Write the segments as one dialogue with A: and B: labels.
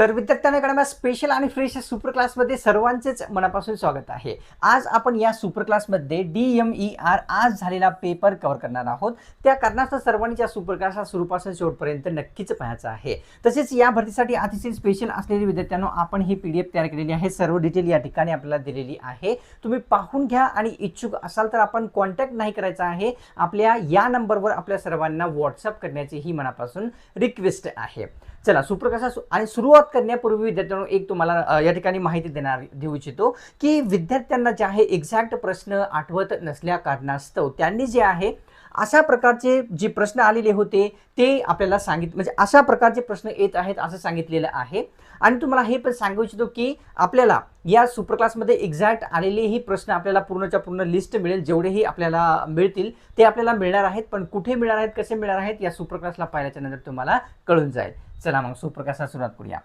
A: तर विद्यार्थ्यांना स्पेशल आणि फ्रेश सुपर क्लासमध्ये सर्वांचेच मनापासून स्वागत आहे. आज आपण या सुपर क्लासमध्ये डी एम ई आर आज झालेला पेपर कव्हर करणार आहोत. त्या कारणास्तव सर्वांनी या सुपर क्लास सुरूपासून शेवटपर्यंत नक्कीच पाहायचं आहे. तसेच या भरतीसाठी अतिशय स्पेशल असलेली विद्यार्थ्यांनो आपण ही पी डी एफ तयार केलेली आहे. सर्व डिटेल या ठिकाणी आपल्याला दिलेली आहे. तुम्ही पाहून घ्या आणि इच्छुक असाल तर आपण कॉन्टॅक्ट नाही करायचा आहे. आपल्या या नंबरवर आपल्या सर्वांना व्हॉट्सअप करण्याची ही मनापासून रिक्वेस्ट आहे. चला सुप्रकाशा सु- आणि सुरुवात करण्यापूर्वी विद्यार्थ्यांना एक तुम्हाला या ठिकाणी माहिती देणार देऊ इच्छितो की विद्यार्थ्यांना जे आहे एक्झॅक्ट प्रश्न आठवत नसल्या कारणास्तव त्यांनी जे आहे अशा प्रकारचे जे प्रश्न आलेले होते ते आपल्याला सांगित म्हणजे अशा प्रकारचे प्रश्न येत आहेत असं सांगितलेलं आहे. आणि तुम्हाला हे पण सांगू इच्छितो की आपल्याला या सुपर क्लासमध्ये एक्झॅक्ट आलेलेही प्रश्न आपल्याला पूर्णच्या पूर्ण लिस्ट मिळेल जेवढेही आपल्याला मिळतील ते आपल्याला मिळणार आहेत. पण कुठे मिळणार आहेत कसे मिळणार आहेत या सुपर क्लासला पाहिल्याच्या नंतर तुम्हाला कळून जाईल. चला मग सुपर क्लासला सुरुवात करूया.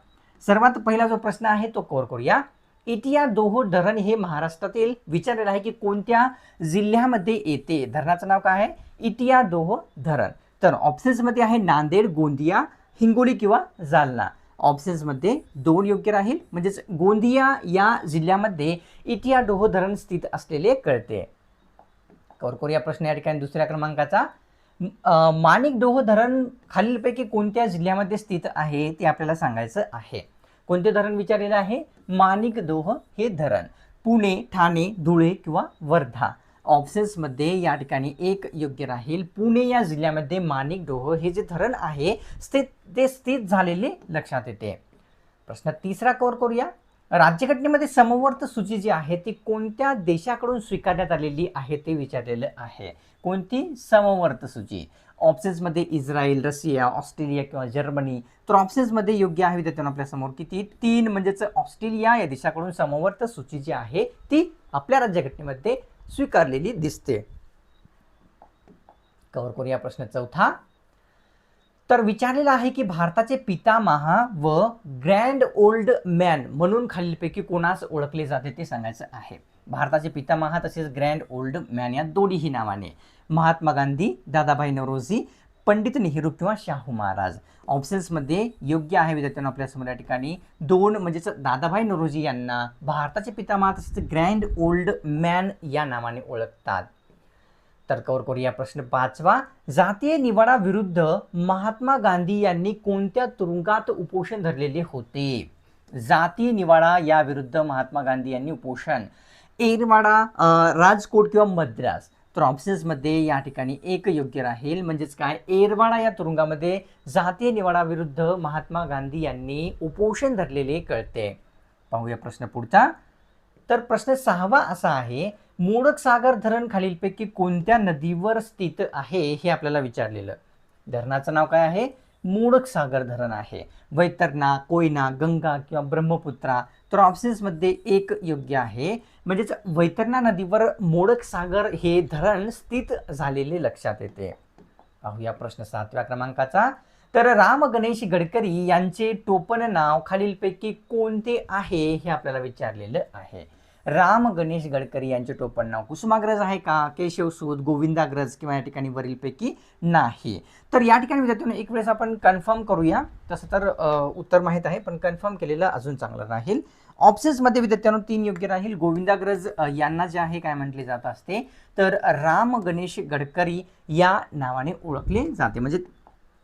A: सर्वात पहिला जो प्रश्न आहे तो कव्हर करूया. इटिया दोहो धरण हे महाराष्ट्रातील विचारलेलं आहे की कोणत्या जिल्ह्यामध्ये येते? धरणाचं नाव काय आहे? इटिया दोहो धरण तर ऑप्शन्समध्ये आहे नांदेड गोंदिया हिंगोली किंवा जालना. ऑप्शन्समध्ये दोन योग्य राहील. म्हणजेच गोंदिया या जिल्ह्यामध्ये इटिया डोहो धरण स्थित असलेले कळते. कौरकोर या प्रश्न या ठिकाणी दुसऱ्या क्रमांकाचा. माणिक डोहो धरण खालीलपैकी कोणत्या जिल्ह्यामध्ये स्थित आहे ते आपल्याला सांगायचं आहे. कोणते धरण विचारलेलं आहे? माणिक दोह हे धरण. पुणे ठाणे धुळे किंवा वर्धा. ऑप्शन्समध्ये या ठिकाणी एक योग्य राहील. पुणे या जिल्ह्यामध्ये माणिक डोह हे जे धरण आहे स्थित ते स्थित झालेले लक्षात येते. प्रश्न तिसरा कव्हर करूया. राज्यघटनेमध्ये समवर्त सूची जी आहे ती कोणत्या देशाकडून स्वीकारण्यात आलेली आहे ते विचारलेलं आहे. कोणती समवर्त सूची? ऑप्शन्समध्ये इस्रायल रशिया ऑस्ट्रेलिया किंवा जर्मनी. तर ऑप्शन्समध्ये योग्य आहे विद्यार्थ्यांना आपल्यासमोर किती तीन म्हणजेच ऑस्ट्रेलिया या देशाकडून समवर्त सूची जी आहे ती आपल्या राज्यघटनेमध्ये स्वीकारलेली दिसते. कव्हर करूया प्रश्न चौथा. तर विचारलेलं आहे की भारताचे पितामहा व ग्रँड ओल्ड मॅन म्हणून खालीलपैकी कोणास ओळखले जाते ते सांगायचं आहे. भारताचे पितामहा तसेच ग्रँड ओल्ड मॅन या दोन्हीही नावाने. महात्मा गांधी दादाभाई नवरोजी पंडित नेहरू किंवा शाहू महाराज. ऑप्शन्समध्ये योग्य आहे विद्यार्थ्यांना आपल्यासमोर या ठिकाणी. दोन म्हणजेच दादाभाई नवरोजी यांना भारताचे पितामहा तसेच ग्रँड ओल्ड मॅन या नावाने ओळखतात. तर कवर करूया प्रश्न पाचवा. जातीय निवाडा विरुद्ध महात्मा गांधी यांनी कोणत्या तुरुंगात उपोषण धरलेले होते? जातीय निवाडा या विरुद्ध महात्मा गांधी यांनी उपोषण. एरवाडा राजकोट किंवा मद्रास. तर ऑप्शन्समध्ये या ठिकाणी एक योग्य राहील. म्हणजेच काय? एरवाडा या तुरुंगामध्ये जातीय निवाडा विरुद्ध महात्मा गांधी यांनी उपोषण धरलेले कळते. पाहूया प्रश्न पुढचा. तर प्रश्न सहावा असा आहे मोडक सागर धरण खालीलपैकी कोणत्या नदीवर स्थित आहे हे आपल्याला विचारलेलं. धरणाचं नाव काय आहे? मोडक सागर धरण आहे. वैतरणा कोयना गंगा किंवा ब्रह्मपुत्रा तर ऑप्शन्समध्ये एक योग्य आहे. म्हणजेच वैतरणा नदीवर मोडक सागर हे धरण स्थित झालेले लक्षात येते. पाहूया प्रश्न सातव्या क्रमांकाचा. तर राम गणेश गडकरी यांचे टोपण नाव खालीलपैकी कोणते आहे हे आपल्याला विचारलेलं आहे. राम गणेश गडकरी यांचे टोपण नाव कुसुमाग्रज आहे का? केशवसूत गोविंदाग्रज किंवा या ठिकाणी वरीलपैकी नाही. तर या ठिकाणी विद्यार्थ्यांनो एक वेळेस आपण कन्फर्म करूया. तसं तर उत्तर माहीत आहे पण कन्फर्म केलेलं अजून चांगलं राहील. ऑप्शन्समध्ये विद्यार्थ्यांनो तीन योग्य राहील. गोविंदाग्रज यांना जे आहे काय म्हटले जात असते? तर राम गणेश गडकरी या नावाने ओळखले जाते. म्हणजे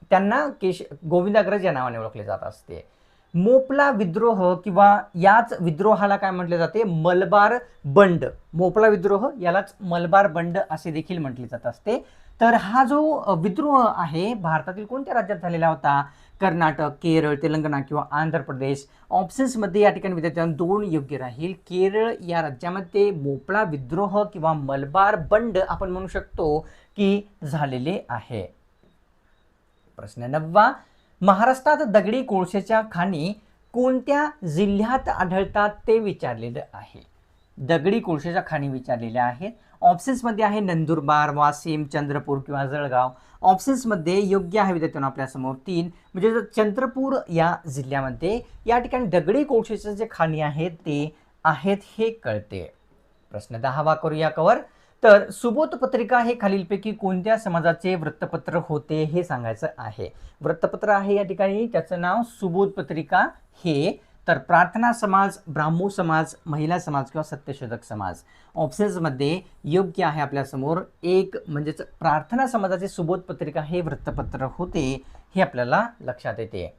A: त्यांना केश गोविंदाग्रज या नावाने ओळखले जात असते. मोपला विद्रोह किंवा याच विद्रोहाला काय म्हटले जाते? मलबार बंड. मोपला विद्रोह यालाच मलबार बंड असे देखील म्हटले जात असते. तर हा जो विद्रोह आहे भारतातील कोणत्या राज्यात झालेला होता? कर्नाटक केरळ तेलंगणा किंवा आंध्र प्रदेश? ऑप्शन्समध्ये या ठिकाणी विद्यार्थ्यांना दोन योग्य राहील. केरळ या राज्यामध्ये मोपळा विद्रोह किंवा मलबार बंड आपण म्हणू शकतो की झालेले आहे. प्रश्न नववा महाराष्ट्रात दगडी कोळशाच्या खाणी कोणत्या जिल्ह्यात आढळतात ते विचारलेलं आहे. दगडी कोळशाच्या खाणी विचारलेल्या आहेत. ऑप्शन्समध्ये आहे नंदुरबार वाशिम चंद्रपूर किंवा जळगाव. ऑप्शन्समध्ये योग्य आहे विद्यार्थ्यांना आपल्यासमोर तीन. म्हणजे जर चंद्रपूर या जिल्ह्यामध्ये या ठिकाणी दगडी कोळशाचे जे खाणी आहेत ते आहेत हे कळते. प्रश्न दहावा करूया कवर. तर सुबोध पत्रिका हे खालीलपैकी कोणत्या समाजाचे वृत्तपत्र होते हे सांगायचं आहे? वृत्तपत्र आहे या ठिकाणी त्याचं नाव सुबोध पत्रिका हे. तर प्रार्थना समाज ब्राह्मो समाज महिला समाज किंवा सत्यशोधक समाज. ऑप्शन्समध्ये योग्य आहे आपल्यासमोर. एक म्हणजेच प्रार्थना समाजाचे सुबोध पत्रिका हे वृत्तपत्र होते हे आपल्याला लक्षात येते.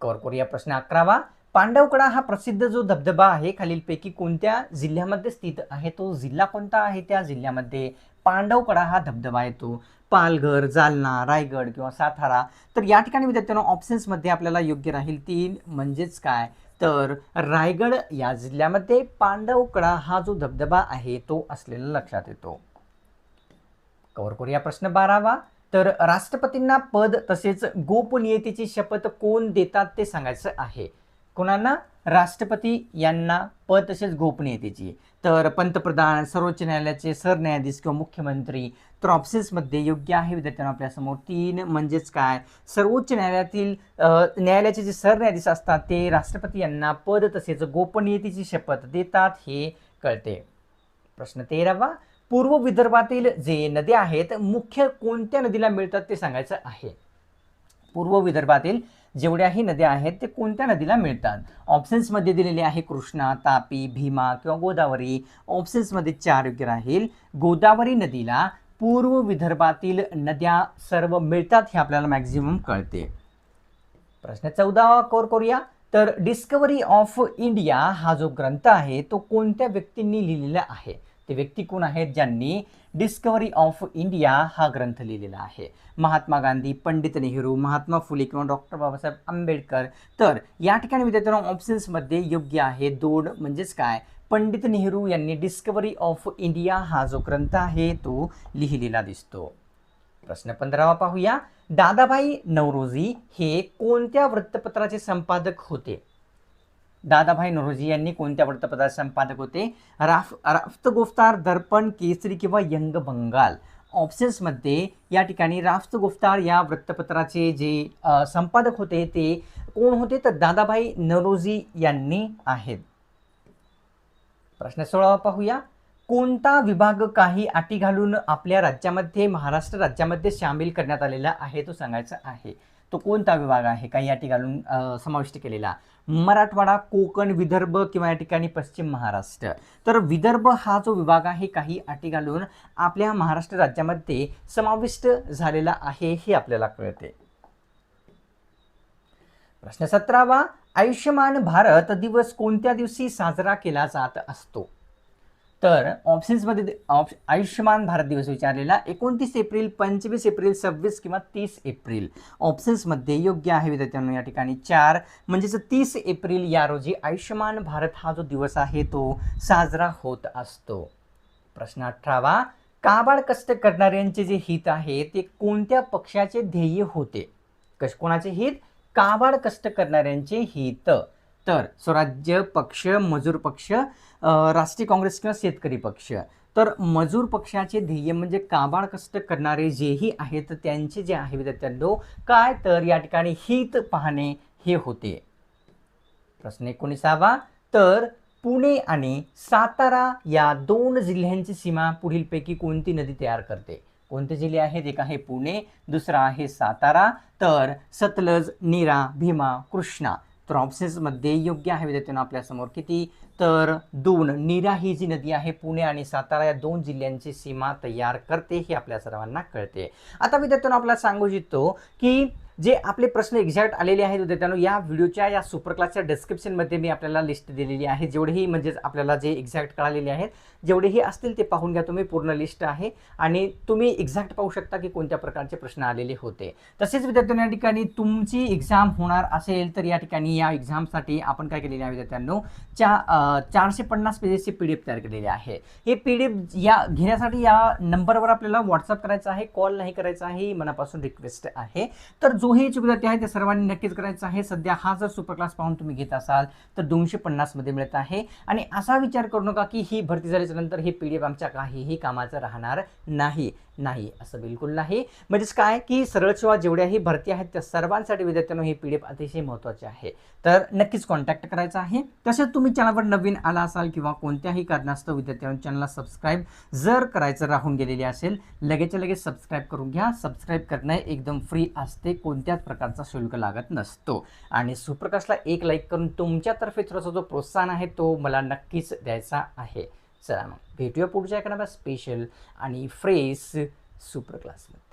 A: कवर करूया प्रश्न अकरावा. पांडवकडा हा प्रसिद्ध जो धबधबा आहे खालीलपैकी कोणत्या जिल्ह्यामध्ये स्थित आहे? तो जिल्हा कोणता आहे? त्या जिल्ह्यामध्ये पांडवकडा हा धबधबा येतो. पालघर जालना रायगड किंवा सातारा. तर या ठिकाणी विद्यार्थ्यांना ऑप्शन्समध्ये आपल्याला योग्य राहील तीन. म्हणजेच काय? तर रायगड या जिल्ह्यामध्ये पांडवकडा हा जो धबधबा आहे तो असलेला लक्षात येतो. कवर करूया प्रश्न बारावा. तर राष्ट्रपतींना पद तसेच गोपनीयतेची शपथ कोण देतात ते सांगायचं आहे. कोणांना? राष्ट्रपती यांना पद तसेच गोपनीयतेची. तर पंतप्रधान सर्वोच्च न्यायालयाचे सरन्यायाधीश किंवा मुख्यमंत्री तर ऑप्शन्समध्ये योग्य आहे विद्यार्थ्यांना आपल्यासमोर. तीन म्हणजेच काय? सर्वोच्च न्यायालयातील न्यायालयाचे जे सरन्यायाधीश असतात ते राष्ट्रपती यांना पद तसेच गोपनीयतेची शपथ देतात हे कळते. प्रश्न तेरावा. पूर्व विदर्भातील जे नद्या आहेत मुख्य कोणत्या नदीला मिळतात ते सांगायचं आहे. पूर्व विदर्भातील जेवढ्याही नद्या आहेत ते कोणत्या नदीला मिळतात? ऑप्शन्समध्ये दिलेले आहे कृष्णा तापी भीमा किंवा गोदावरी. ऑप्शन्समध्ये चार योग्य राहील. गोदावरी नदीला पूर्व विदर्भातील नद्या सर्व मिळतात हे आपल्याला मॅक्झिमम कळते. प्रश्न चौदावा कोर करूया. तर डिस्कवरी ऑफ इंडिया हा जो ग्रंथ आहे तो कोणत्या व्यक्तींनी लिहिलेला आहे? ते व्यक्ती कोण आहेत ज्यांनी डिस्कवरी ऑफ इंडिया हा ग्रंथ लिहिलेला आहे. महात्मा गांधी पंडित नेहरू महात्मा फुले किंवा डॉक्टर बाबासाहेब आंबेडकर. तर या ठिकाणी विद्यार्थ्यांना ऑप्शन्समध्ये योग्य आहे दोन म्हणजेच काय? पंडित नेहरू यांनी डिस्कवरी ऑफ इंडिया हा जो ग्रंथ आहे तो लिहिलेला दिसतो. प्रश्न पंधरावा पाहूया. दादाभाई नवरोजी हे कोणत्या वृत्तपत्राचे संपादक होते? दादाभाई नरोजी यांनी कोणत्या वृत्तपत्राचे संपादक होते? राफ राफ्त गुफ्तार दर्पण केसरी किंवा यंग बंगाल? ऑप्शन्समध्ये या ठिकाणी राफ्त गुफ्तार या वृत्तपत्राचे जे संपादक होते ते कोण होते? तर दादाभाई नरोजी यांनी आहेत. प्रश्न सोळावा पाहूया. कोणता विभाग काही अटी घालून आपल्या राज्यामध्ये महाराष्ट्र राज्यामध्ये सामील करण्यात आलेला आहे? तो सांगायचा आहे. तो कोणता विभाग आहे? काही अटी घालून समाविष्ट केलेला. मराठवाडा कोकण विदर्भ किंवा या ठिकाणी पश्चिम महाराष्ट्र. तर विदर्भ हा जो विभाग आहे काही अटी घालून आपल्या महाराष्ट्र राज्यामध्ये समाविष्ट झालेला आहे हे आपल्याला कळते. प्रश्न सतरावा आयुष्यमान भारत दिवस कोणत्या दिवशी साजरा केला जात असतो? तर ऑप्शन्समध्ये ऑप्श आयुष्यमान भारत दिवस विचारलेला. एकोणतीस एप्रिल पंचवीस एप्रिल सव्वीस किंवा तीस एप्रिल. ऑप्शन्समध्ये योग्य आहे विद्यार्थ्यांनो या ठिकाणी चार. म्हणजेच तीस एप्रिल या रोजी आयुष्यमान भारत हा जो दिवस आहे तो साजरा होत असतो. प्रश्न अठरावा. काबाड कष्ट करणाऱ्यांचे जे हित आहे ते कोणत्या पक्षाचे ध्येय होते? कश कोणाचे हित? काबाड कष्ट करणाऱ्यांचे हित. तर स्वराज्य पक्ष मजूर पक्ष राष्ट्रीय काँग्रेस किंवा शेतकरी पक्ष. तर मजूर पक्षाचे ध्येय म्हणजे काबाड कष्ट करणारे जेही आहेत त्यांचे जे आहे विद्यार्थ्यांनो काय? तर या ठिकाणी हित पाहणे हे होते. प्रश्न एकोणीसावा. तर पुणे आणि सातारा या दोन जिल्ह्यांची सीमा पुढीलपैकी कोणती नदी तयार करते? कोणते जिल्हे आहेत? एक आहे पुणे दुसरा आहे सातारा. तर सतलज नीरा भीमा कृष्णा. तर ऑप्शन्समध्ये योग्य आहे विद्यार्थ्यांना आपल्यासमोर. किती? तर दोन नीरा ही जी नदी आहे पुणे आणि सातारा. या दोन जिल्ह्यांची सीमा तयार करते हे आपल्या सर्वांना कळते. आता विद्यार्थ्यांना आपल्याला सांगू इच्छितो की जे आपले प्रश्न एक्झॅक्ट आलेले आहेत विद्यार्थ्यांनो या व्हिडिओच्या या सुपर क्लासच्या डिस्क्रिप्शनमध्ये मी आपल्याला लिस्ट दिलेली आहे. जेवढेही म्हणजेच आपल्याला जे एक्झॅक्ट कळालेले आहेत जेवढेही असतील ते पाहून घ्या. तुम्ही पूर्ण लिस्ट आहे आणि तुम्ही एक्झॅक्ट पाहू शकता की कोणत्या प्रकारचे प्रश्न आलेले होते. तसेच विद्यार्थ्यांनो या ठिकाणी तुमची एक्झाम होणार असेल तर या ठिकाणी या एक्झामसाठी आपण काय केलेले आहे विद्यार्थ्यांनो चा चारशे पन्नास पेजेसची पी डी एफ तयार केलेली आहे. हे पी डी एफ या घेण्यासाठी या नंबरवर आपल्याला व्हॉट्सअप करायचा आहे कॉल नाही करायचा आहे ही मनापासून रिक्वेस्ट आहे. तर जो इच्छुक विद्यार्थी आहे त्या सर्वांनी नक्कीच करायचं आहे. सध्या हा जर सुपर क्लास पाहून तुम्ही घेत असाल तर दोनशे पन्नासमध्ये मिळत आहे. आणि असा विचार करू नका की ही भरती झाल्याच्यानंतर हे पी डी एफ आमच्या काहीही कामाचं राहणार नाही. नाही असं बिलकुल नाही. म्हणजेच काय की सरळ सेवा जेवढ्याही भरती आहेत त्या सर्वांसाठी विद्यार्थ्यांना ही पी डी एफ अतिशय महत्त्वाची आहे. तर नक्कीच कॉन्टॅक्ट करायचा आहे. तसेच तुम्ही चॅनलवर नवीन आला असाल किंवा कोणत्याही कारणास्तव विद्यार्थ्यांना चॅनलला सबस्क्राईब जर करायचं राहून गेलेली असेल लगेचच्या लगेच सबस्क्राईब करून घ्या. सबस्क्राईब करणं एकदम फ्री असते कोणत्याच प्रकारचा शुल्क लागत नसतो. आणि सुप्रकाशला एक लाईक करून तुमच्यातर्फे थोडासा जो प्रोत्साहन आहे तो मला नक्कीच द्यायचा आहे. चला मग. भेटूया पुढच्या एखाद्या स्पेशल आणि फ्रेश सुपर क्लासमध्ये